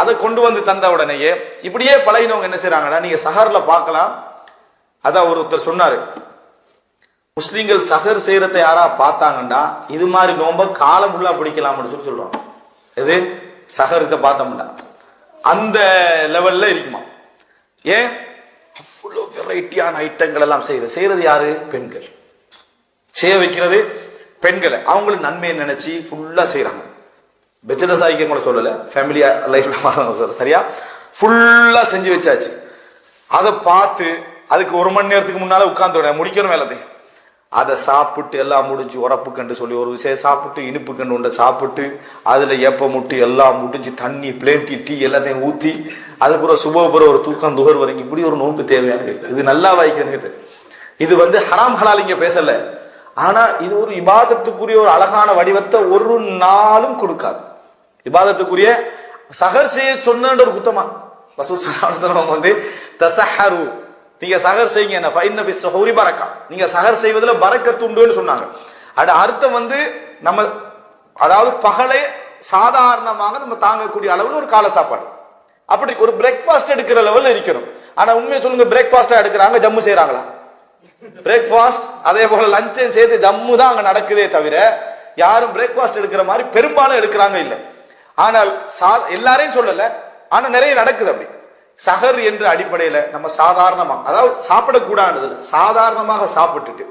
அதை கொண்டு வந்து தந்த உடனேயே இப்படியே பழகினவங்க என்ன செய்கிறாங்கன்னா நீங்க சஹரில் பார்க்கலாம். அதான் ஒருத்தர் சொன்னாரு. முஸ்லீம்கள் சஹர் செய்யறதை யாரா பார்த்தாங்கன்னா இது மாதிரி நோம்ப காலம் ஃபுல்லா பிடிக்கலாம்னு சொல்லி சொல்கிறாங்க எது? சஹர் இதை பார்த்தோம்னா அந்த லெவல்ல இருக்குமா. ஏன்? அவ்வளோ வெரைட்டியான ஐட்டங்கள் எல்லாம் செய்யுது. செய்கிறது யாரு? பெண்கள். செய்ய வைக்கிறது பெண்களை. அவங்களுக்கு நன்மையை நினைச்சு ஃபுல்லாக செய்கிறாங்க பெச்சுலர் ஆகிக்க கூட சொல்லலை. ஃபேமிலியாக லைஃப்ல சொல்ல சரியா? ஃபுல்லாக செஞ்சு வச்சாச்சு. அதை பார்த்து அதுக்கு ஒரு மணி நேரத்துக்கு முன்னால் உட்கார்ந்து முடிக்கணும் வேலை அதை சாப்பிட்டு எல்லாம் முடிஞ்சு உரப்பு கண்டு சொல்லி ஒரு விஷயம் சாப்பிட்டு இனிப்பு கண்டு உண்டை சாப்பிட்டு அதில் ஏப்ப முட்டு எல்லாம் முடிஞ்சு தண்ணி பிளேட்டி டீ எல்லாத்தையும் ஊற்றி அதுக்கப்புறம் சுபபுரம் ஒரு தூக்கம் துகர் வரைக்கும் இப்படி ஒரு நோன்பு தேவையான கேட்டு இது நல்லா வாய்க்கன்னு கேட்டு இது வந்து ஹராம் ஹலால் இங்க பேசல. ஆனா இது ஒரு இபாதத்துக்குரிய ஒரு அழகான வடிவத்தை ஒரு நாளும் கொடுக்காது. இபாதத்துக்குரிய சகர் செய்ய சொன்னன்ற ஒரு குத்தமா. ரசூல் ஸல்லல்லாஹு வந்து தசஹரு நீங்க சகர் செய்யுங்க என்ன? ஃபைன்ன ஃபி பரக்கா. நீங்க சகர் செய்வதில் பறக்க துண்டுன்னு சொன்னாங்க. அட அர்த்தம் வந்து நம்ம அதாவது பகலை சாதாரணமாக நம்ம தாங்கக்கூடிய அளவில் ஒரு கால சாப்பாடு. அப்படி ஒரு பிரேக்ஃபாஸ்ட் எடுக்கிற லெவலில் இருக்கணும். ஆனால் உண்மையை சொல்லுங்க பிரேக்ஃபாஸ்ட்டாக எடுக்கிறாங்க ஜம்மு செய்கிறாங்களா பிரேக்ஃபாஸ்ட் அதே போல் லஞ்சம் சேர்த்து ஜம்மு தான் அங்கே நடக்குதே தவிர யாரும் பிரேக்ஃபாஸ்ட் எடுக்கிற மாதிரி பெரும்பாலும் எடுக்கிறாங்க இல்லை. ஆனால் சா- எல்லாரையும் சொல்லலை. ஆனால் நிறைய நடக்குது அப்படி. சஹர் என்ற அடிப்படையில் நம்ம சாதாரணமாக அதாவது சாப்பிடக்கூடாதுல சாதாரணமாக சாப்பிட்டுட்டு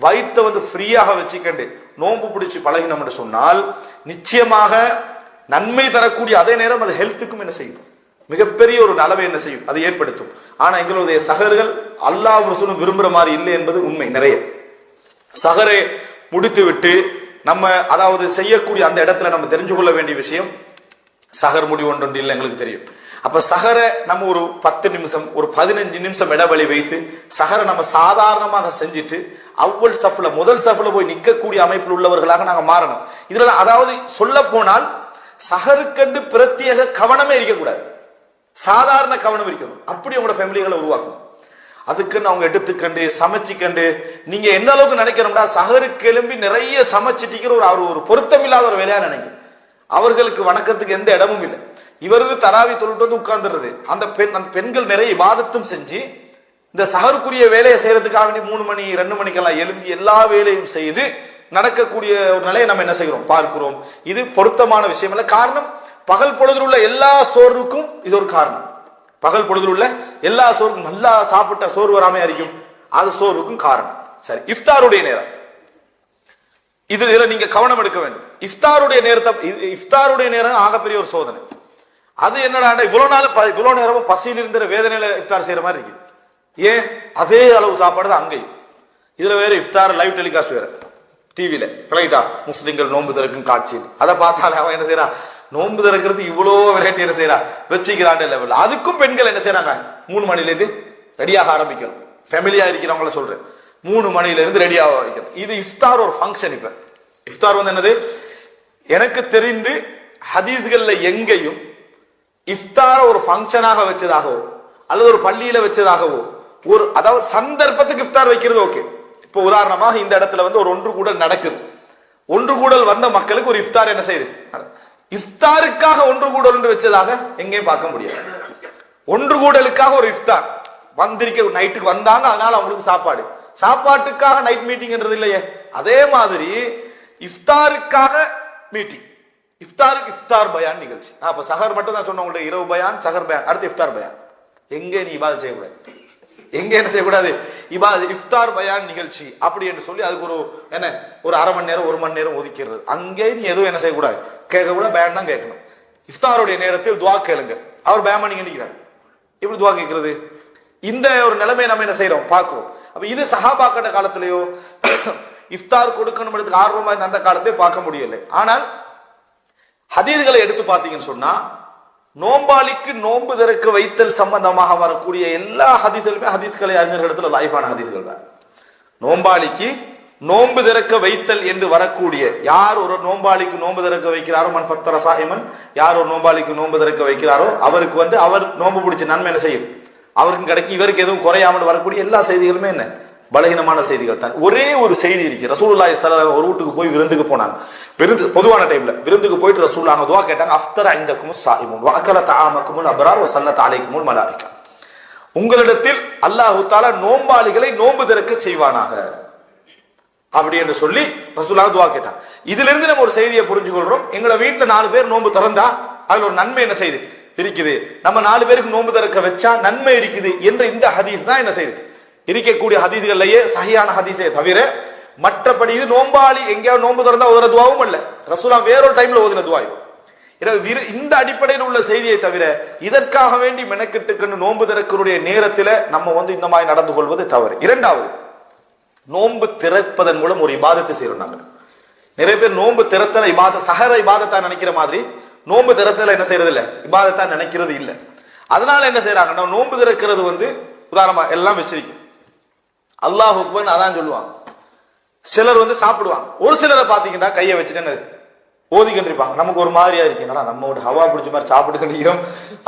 வயிற்றை வந்து ஃப்ரீயாக வச்சுக்கண்டு நோன்பு பிடிச்சி பழகினோம்னு சொன்னால் நிச்சயமாக நன்மை தரக்கூடிய அதே நேரம் அது ஹெல்த்துக்கும் என்ன செய்யும்? மிகப்பெரிய ஒரு நலவை என்ன செய்யும்? அதை ஏற்படுத்தும். ஆனா எங்களுடைய சகர்கள் அல்லாஹ் ரசூலும் விரும்புற மாதிரி இல்லை என்பது உண்மை நிறைய. சகரை முடித்து விட்டு நம்ம அதாவது செய்யக்கூடிய அந்த இடத்துல நம்ம தெரிஞ்சு கொள்ள வேண்டிய விஷயம் சகர் முடிவு ஒன்று இல்லை எங்களுக்கு தெரியும். அப்ப சகரை நம்ம ஒரு பத்து நிமிஷம் ஒரு பதினஞ்சு நிமிஷம் இடைவெளி வைத்து சகரை நம்ம சாதாரணமாக செஞ்சுட்டு அவ்வள் சஃப்ல முதல் சஃப்ல போய் நிற்கக்கூடிய அமைப்பில் உள்ளவர்களாக நாங்கள் மாறணும். இதுல அதாவது சொல்ல போனால் சகருக்கண்டு பிரத்யேக கவனமே இருக்கக்கூடாது. சாதாரண கவனம் இருக்கணும். அப்படி உங்களோட ஃபேமிலிகளை உருவாக்கணும். அதுக்குன்னு அவங்க எடுத்துக்கண்டு சமைச்சிக்கண்டு நீங்க எந்த அளவுக்கு நினைக்கிறோம்னா சகருக்கு எழும்பி நிறைய சமைச்சிட்டிக்கிற ஒரு அவர் ஒரு பொருத்தம் இல்லாத ஒரு வேலையா நினைங்க. அவர்களுக்கு வணக்கத்துக்கு எந்த இடமும் இல்லை. இவருக்கு தராவி தொழிட்டு வந்து உட்கார்ந்துடுறது அந்த பெண் அந்த பெண்கள் நிறைய வாதத்தும் செஞ்சு இந்த சகருக்குரிய வேலையை செய்யறதுக்காக வேண்டி மூணு மணி ரெண்டு மணிக்கெல்லாம் எழும்பி எல்லா வேலையும் செய்து நடக்கக்கூடிய ஒரு நிலையை நம்ம என்ன செய்கிறோம்? பார்க்கிறோம். இது பொருத்தமான விஷயம் இல்லை. காரணம் பகல் பொழுதில் உள்ள எல்லா சோர்வுக்கும் இது ஒரு காரணம். பகல் பொழுதில் உள்ள எல்லா சோர்வுக்கும் நல்லா சாப்பிட்ட சோர்வு வராமே இருக்கும். அது சோர்வுக்கும் காரணம். சரி இஃப்தாருடைய நேரம். இது இதில் நீங்க கவனம் எடுக்க வேண்டும். இஃப்தாருடைய நேரத்தை இஃப்தாருடைய நேரம் ஆகப்பெரிய ஒரு சோதனை. அது என்னடா இவ்வளவு நாள் ப- இவ்வளவு நேரமும் பசியில் இருந்த வேதனையில இஃப்தார் செய்யற மாதிரி இருக்குது. ஏன்? அதே அளவு சாப்பாடு தான் அங்கேயும். இதுல வேற இஃப்தார் லைவ் டெலிகாஸ்ட் வேற. டிவியில விளங்கிட்டா முஸ்லிம்கள் நோன்பு திறக்கும் காட்சி அதை பார்த்தாலே அவன் என்ன செய்கிறான் நோன்பு திறக்கிறது இவ்வளோ வெரைட்டி என்ன செய்யறா வச்சுக்கிறாண்ட லெவல் அதுக்கும் பெண்கள் என்ன செய்யறாங்க மூணு மணிலேருந்து ரெடியாக ஆரம்பிக்கணும். ஃபேமிலியா இருக்கிறவங்கள சொல்றேன். மூணு மணிலேருந்து ரெடியாக வைக்கணும். இது இஃப்தார் ஒரு ஃபங்க்ஷன் இப்போ. இஃப்தார் வந்து என்னது? எனக்கு தெரிந்து ஹதீஸ்களில் எங்கேயும் இஃப்தார ஒரு ஃபங்க்ஷனாக வச்சதாகவோ அல்லது ஒரு பள்ளியில வச்சதாகவோ ஒரு அதாவது சந்தர்ப்பத்துக்கு இஃப்தார் வைக்கிறது ஓகே இப்போ உதாரணமாக இந்த இடத்துல வந்து ஒரு ஒன்று கூடல் நடக்குது. ஒன்று கூடல் வந்த மக்களுக்கு ஒரு இஃப்தார் என்ன செய்யுது? இஃப்தாருக்காக ஒன்று கூடல் என்று வச்சதாக எங்கேயும் பார்க்க முடியாது. ஒன்று கூடலுக்காக ஒரு இஃப்தார். வந்திருக்க நைட்டுக்கு வந்தாங்க அதனால அவங்களுக்கு சாப்பாடு. சாப்பாட்டுக்காக நைட் மீட்டிங்ன்றது இல்லையே. அதே மாதிரி இஃப்தாருக்காக மீட்டிங் இஃப்தாருக்கு இஃப்தார் பயான் நிகழ்ச்சி. அப்போ அப்ப சஹர் மட்டும் தான் சொன்ன உங்களுக்கு இரவு பயான் சஹர் பயான் அடுத்து இஃப்தார் பயான். எங்கே நீ இபாதை செய்யக்கூடாது. எங்க என்ன செய்யக்கூடாது? இபா இஃப்தார் பயான் நிகழ்ச்சி. அப்படி என்று சொல்லி அதுக்கு ஒரு என்ன ஒரு அரை மணி நேரம் ஒரு மணி நேரம் ஒதுக்கிறது அங்கே நீ எதுவும் என்ன செய்யக்கூடாது? கேட்க கூட தான் கேட்கணும். இஃப்தாருடைய நேரத்தில் துவா கேளுங்க. அவர் பயான் பண்ணி எப்படி துவா கேட்கிறது? இந்த ஒரு நிலைமையை நம்ம என்ன செய்யறோம் பார்க்கிறோம். அப்ப இது சஹாபாக்கட்ட காலத்திலேயோ இஃப்தார் கொடுக்கணும்ன்றதுக்கு ஆர்வமா இருந்த அந்த காலத்தையே பார்க்க முடியலை. ஆனால் ஹதீதுகளை எடுத்து பார்த்தீங்கன்னு சொன்னா நோம்பாளிக்கு நோன்பு திறக்க வைத்தல் சம்பந்தமாக வரக்கூடிய எல்லா ஹதீஸ்களுமே ஹதீஸ்களை அறிஞர்களிடத்துல லைஃபான ஹதீஸ்கள் தான். நோம்பாளிக்கு நோன்பு திறக்க வைத்தல் என்று வரக்கூடிய யார் ஒரு நோம்பாளிக்கு நோன்பு திறக்க வைக்கிறாரோ? மன் ஃபத்தர சாஹிமன். யார் ஒரு நோம்பாளிக்கு நோன்பு திறக்க வைக்கிறாரோ? அவருக்கு வந்து அவர் நோன்பு பிடிச்ச நன்மை என்ன செய்யும்? அவருக்கு கிடைக்கும். இவருக்கு எதுவும் குறையாமல் வரக்கூடிய எல்லா செய்திகளுமே என்ன? பலகீனமான செய்திகள் தான். ஒரே ஒரு செய்தி இருக்கு. ரசூலுல்லாஹி ஸல்லல்லாஹு ஒரு வீட்டுக்கு போய் விருந்துக்கு போனாங்க. விருந்து பொதுவான டைம்ல விருந்துக்கு போயிட்டு ரசூலுல்லாஹ் துவா கேட்டாங்க அஃப்தர் ஐந்தக்கும் சாயிமுன் வாக்கல தஆமக்குமுல் அபரார் சல்ல ஸல்லத் அலைக்குமுல் மலாயிகா. உங்களிடத்தில் அல்லாஹு தாலா நோம்பாளிகளை நோன்பு திறக்க செய்வானாக. அப்படி என்று சொல்லி ரசூலாக துவா கேட்டான் இதுல இருந்து நம்ம ஒரு செய்தியை புரிஞ்சு கொள்றோம் எங்களோட வீட்டுல நாலு பேர் நோன்பு திறந்தா அதுல ஒரு நன்மை என்ன செய்யுது? இருக்குது. நம்ம நாலு பேருக்கு நோன்பு திறக்க வச்சா நன்மை இருக்குது என்ற இந்த ஹதீஸ் தான் என்ன செய்யுது? இருக்கக்கூடிய ஹதீதுகள்லயே சஹியான ஹதீஸே தவிர மற்றபடி இது நோம்பாளி எங்கேயாவது நோன்பு திறந்தா ஓதுற துவாவும் இல்ல ரசூலா வேறொரு டைம்ல ஓதின துவா இது. எனவே விரு- இந்த அடிப்படையில் உள்ள செய்தியை தவிர இதற்காக வேண்டி மெனக்கெட்டுக்கொண்டு நோன்பு திறக்கக்கூடிய நேரத்தில் நம்ம வந்து இந்த மாதிரி நடந்து கொள்வது தவறு. இரண்டாவது நோன்பு திறப்பதன் மூலம் ஒரு இபாதத்தை செய்யறோம் நாங்கள் நிறைய பேர் நோன்பு திறத்தல இபாத சகர இபாதத்தா நினைக்கிற மாதிரி நோன்பு திறத்தல என்ன செய்யறது இல்ல இபாதத்தா நினைக்கிறது இல்லை. அதனால என்ன செய்யறாங்கன்னா நோன்பு திறக்கிறது வந்து உதாரணமா எல்லாம் வச்சிருக்கும். அல்லாஹ் அக்பர்னு அதான் சொல்லுவாங்க. சிலர் வந்து சாப்பிடுவாங்க. ஒரு சிலரை பார்த்தீங்கன்னா கையை வச்சுட்டு ஓதி ஓதிக்கிட்டு நமக்கு ஒரு மாதிரியா இருக்கீங்களா நம்ம ஒரு ஹவா பிடிச்ச மாதிரி சாப்பிட்டு கண்டிக்கிறோம்.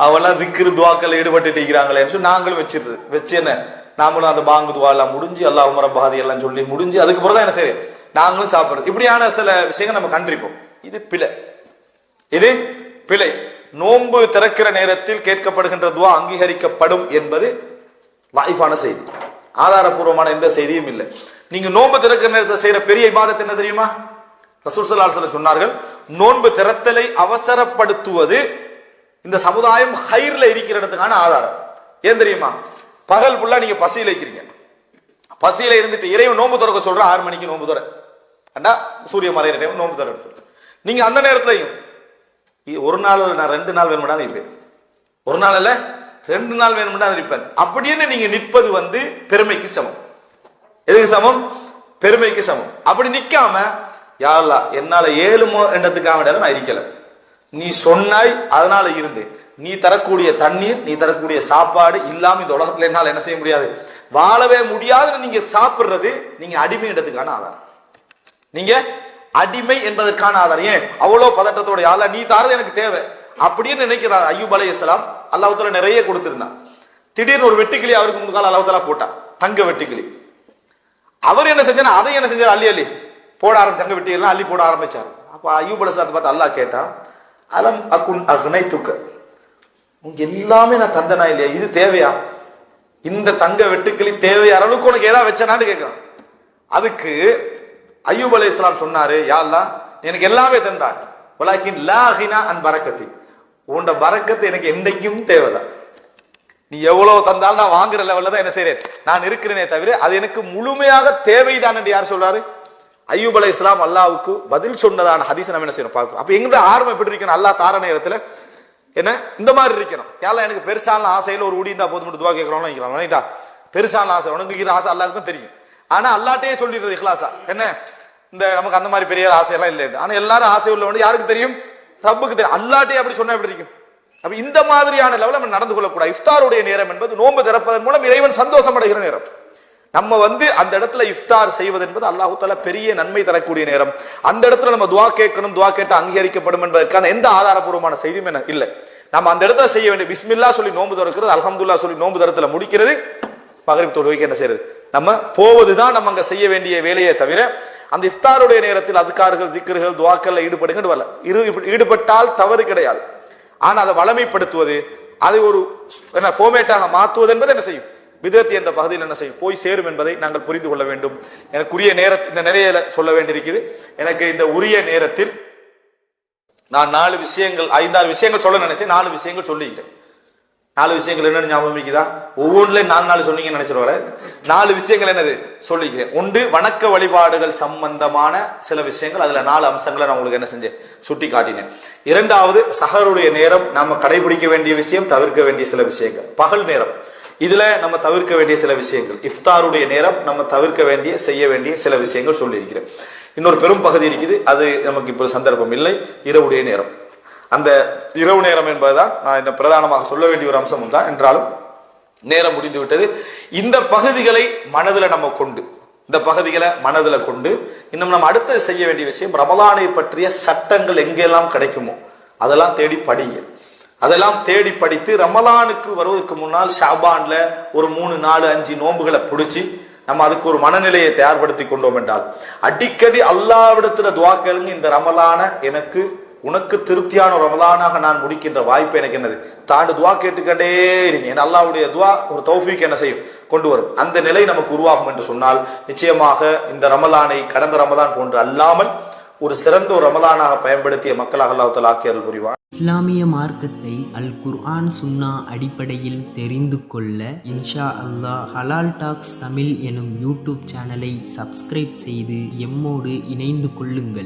அவெல்லாம் திக்கிற துவாக்கள் ஈடுபட்டு இருக்கிறாங்களேன்னு சொல்லி நாங்களும் வச்சிருது வச்சு என்ன? நாமளும் அந்த பாங்கு துவா எல்லாம் முடிஞ்சு அல்லாஹ் உமர பாதி எல்லாம் சொல்லி முடிஞ்சு அதுக்கு தான் என்ன சரி நாங்களும் சாப்பிடுறோம் இப்படியான சில விஷயங்கள் நம்ம கண்டிருப்போம். இது பிழை. இது பிழை. நோன்பு திறக்கிற நேரத்தில் கேட்கப்படுகின்ற துவா அங்கீகரிக்கப்படும் என்பது வாய்ப்பான செய்தி. ஆதாரபூர்வமான எந்த செய்தியும் இல்லை. நீங்க நோன்பு திறக்கிற நேரத்தில் செய்யற பெரிய இபாதத் என்ன தெரியுமா? ரசூல் ஸல்லல்லாஹு சொன்னார்கள் நோன்பு திறத்தலை அவசரப்படுத்துவது இந்த சமுதாயம் ஹைர்ல இடத்துக்கான ஆதாரம். ஏன் தெரியுமா? பகல் ஃபுல்லா நீங்க பசியில இருக்கிறீங்க. பசியில இருந்துட்டு இறைவன் நோன்பு திறக்க சொல்ற ஆறு மணிக்கு நோன்பு தர அண்டா சூரிய மறையிற டைம் நோன்பு திறன்னு சொல்ற நீங்க அந்த நேரத்துலையும் ஒரு நாள் நான் ரெண்டு நாள் வேணும்னா இல்லை ஒரு நாள் இல்லை ரெண்டு நாள் வேணும்னா நிற்பார் அப்படின்னு நீங்க நிற்பது வந்து பெருமைக்கு சமம். எதுக்கு சமம்? பெருமைக்கு சமம். அப்படி நிற்காம யாரா என்னால ஏழுமோ என்றதுக்காக நான் இருக்கல. நீ சொன்னாய் அதனால இருந்தேன் நீ தரக்கூடிய தண்ணீர் நீ தரக்கூடிய சாப்பாடு இல்லாம இந்த உலகத்துல என்னால என்ன செய்ய முடியாது. வாழவே முடியாதுன்னு நீங்க சாப்பிடுறது நீங்க அடிமைன்றதுக்கான ஆதாரம். நீங்க அடிமை என்பதற்கான ஆதாரம். ஏன்? அவ்வளவு பதட்டத்தோட யாரா நீ தாரது எனக்கு தேவை. அப்படின்னு நினைக்கிறார் ஐயூப் அலை இஸ்லாம் அல்லாஹால நிறைய கொடுத்திருந்தான். திடீர்னு ஒரு வெட்டுக்கிளி அவருக்கு முன்னால் அல்லாஹால போட்டான். தங்க வெட்டுக்கிளி. அவர் என்ன செஞ்சார்? அதை என்ன செஞ்சார்? அள்ளி அள்ளி. போட ஆரம்பிச்சு தங்க வெட்டியெல்லாம் அள்ளி போட ஆரம்பிச்சார். அப்போ ஐயூப் அலை பார்த்து அல்லாஹ் கேட்டான் அலம் அகுன் அக்னை துக்க உங்க எல்லாமே நான் தந்தனா இல்லையா? இது தேவையா? இந்த தங்க வெட்டுக்கிளி தேவையா? அளவுக்கு உனக்கு ஏதாவது வச்சனான்னு கேட்கிறான். அதுக்கு ஐயூப் அலை இஸ்லாம் சொன்னாரு யா எனக்கு எல்லாமே தந்தார் உலகின் லாஹினா அன் பரக்கத்தி. உன்னோட பறக்கத்து எனக்கு என்றைக்கும் தேவைதான். நீ எவ்வளவு தந்தாலும் நான் வாங்குற லெவல்ல தான் என்ன செய்றேன்? நான் இருக்கிறேனே தவிர அது எனக்கு முழுமையாக தேவைதான் என்று யார் சொல்றாரு? ஐயூப் அலை இஸ்லாம் அல்லாவுக்கு பதில் சொன்னதான ஹதீஸ் நம்ம என்ன செய்யணும்? பார்க்கணும். அப்ப எங்களுடைய ஆர்வம் எப்படி இருக்கணும்? அல்லா தார நேரத்துல என்ன? இந்த மாதிரி இருக்கணும். யாரெல்லாம் எனக்கு பெருசான ஆசையில ஒரு உடி இருந்தா போதும் துவா கேட்கறோம்னு நினைக்கிறோம் ரைட்டா பெருசான ஆசை. உனக்கு இருக்கிற ஆசை அல்லாருக்கும் தெரியும். ஆனா அல்லாட்டையே சொல்லிடுறது இஹ்லாசா என்ன? இந்த நமக்கு அந்த மாதிரி பெரிய ஆசையெல்லாம் இல்லை ஆனா எல்லாரும் ஆசை உள்ளவங்க யாருக்கு தெரியும்? ரப்புக்கு தெரியும். அல்லாட்டே அப்படி சொன்னா எப்படி இருக்கும்? அப்ப இந்த மாதிரியான லெவலில் நம்ம நடந்து கொள்ளக்கூடாது. இஃப்தாருடைய நேரம் என்பது நோன்பு திறப்பதன் மூலம் இறைவன் சந்தோஷம் அடைகிற நேரம். நம்ம வந்து அந்த இடத்துல இஃப்தார் செய்வது என்பது அல்லாஹு தாலா பெரிய நன்மை தரக்கூடிய நேரம். அந்த இடத்துல நம்ம துவா கேட்கணும் துவா கேட்டு அங்கீகரிக்கப்படும் என்பதற்கான எந்த ஆதாரபூர்வமான செய்தியும் என்ன? இல்லை. நம்ம அந்த இடத்துல செய்ய வேண்டிய பிஸ்மில்லா சொல்லி நோன்பு திறக்கிறது அலமதுல்லா சொல்லி நோன்பு தரத்துல முடிக்கிறது மகரிப் தொழுவைக்கு என்ன செய்யறது? நம்ம போவதுதான் நம்ம அங்க செய்ய வேண்டிய வேலையை தவிர அந்த இஃப்தாருடைய நேரத்தில் அதுக்கார்கள் திக்கர்கள் துவாக்கல்ல ஈடுபடுங்கன்னு வரல இரு ஈடுபட்டால் தவறு கிடையாது. ஆனால் அதை வளமைப்படுத்துவது அதை ஒரு என்ன ஃபோமேட்டாக மாற்றுவது என்பது என்ன செய்யும்? விதத்தி என்ற பகுதியில் என்ன செய்யும்? போய் சேரும் என்பதை நாங்கள் புரிந்து கொள்ள வேண்டும். எனக்குரிய நேரத்தில் இந்த நிறைய சொல்ல வேண்டியிருக்குது. எனக்கு இந்த உரிய நேரத்தில் நான் நாலு விஷயங்கள் ஐந்தாறு விஷயங்கள் சொல்ல நினைச்சேன். நாலு விஷயங்கள் சொல்லிக்கிறேன். நாலு விஷயங்கள் என்னென்னு ஞாபகம் இருக்குதா? ஒவ்வொன்றுலையும் நாலு நாலு சொன்னீங்கன்னு நினைச்சிருவாரு நாலு விஷயங்கள் என்னது? சொல்லிக்கிறேன். ஒன்று வணக்க வழிபாடுகள் சம்பந்தமான சில விஷயங்கள். அதில் நாலு அம்சங்களை நான் உங்களுக்கு என்ன செஞ்சேன்? சுட்டி காட்டினேன் இரண்டாவது சகருடைய நேரம். நம்ம கடைபிடிக்க வேண்டிய விஷயம் தவிர்க்க வேண்டிய சில விஷயங்கள். பகல் நேரம். இதுல நம்ம தவிர்க்க வேண்டிய சில விஷயங்கள். இஃப்தாருடைய நேரம். நம்ம தவிர்க்க வேண்டிய செய்ய வேண்டிய சில விஷயங்கள் சொல்லியிருக்கிறேன். இன்னொரு பெரும் பகுதி இருக்குது. அது நமக்கு இப்போ சந்தர்ப்பம் இல்லை. இரவுடைய நேரம். அந்த இரவு நேரம் என்பதுதான் நான் இந்த பிரதானமாக சொல்ல வேண்டிய ஒரு அம்சம் தான். என்றாலும் நேரம் முடிந்து விட்டது. இந்த பகுதிகளை மனதில் நம்ம கொண்டு இந்த பகுதிகளை மனதில் கொண்டு இன்னும் நம்ம அடுத்து செய்ய வேண்டிய விஷயம் ரமலானை பற்றிய சட்டங்கள் எங்கெல்லாம் கிடைக்குமோ அதெல்லாம் தேடி படிங்க அதெல்லாம் தேடி படித்து ரமலானுக்கு வருவதற்கு முன்னால் ஷாபான்ல ஒரு மூணு நாலு அஞ்சு நோன்புகளை பிடிச்சி நம்ம அதுக்கு ஒரு மனநிலையை தயார்படுத்தி கொண்டோம் என்றால் அடிக்கடி அல்லாவிடத்துல துவா கேளுங்க இந்த ரமலான எனக்கு உனக்கு திருப்தியான ஒரு நான் முடிக்கின்ற வாய்ப்பு எனக்கு என்னது? தாண்டு துவா கேட்டுக்கண்டே இருங்க. ஏன்னா அல்லாவுடைய துவா ஒரு தௌஃபீக் என்ன செய்யும்? கொண்டு வரும். அந்த நிலை நமக்கு உருவாகும் என்று சொன்னால் நிச்சயமாக இந்த ரமலானை கடந்த ரமதான் போன்று அல்லாமல் ஒரு சிறந்த ஒரு ரமலானாக பயன்படுத்திய மக்களாக அல்லாஹ் ஆக்கியர்கள் புரிவார் இஸ்லாமிய மார்க்கத்தை அல் குர்ஆன் சுன்னா அடிப்படையில் தெரிந்து கொள்ள இன்ஷா அல்லாஹ் ஹலால் டாக்ஸ் தமிழ் எனும் யூடியூப் சேனலை சப்ஸ்கிரைப் செய்து எம்மோடு இணைந்து கொள்ளுங்கள்.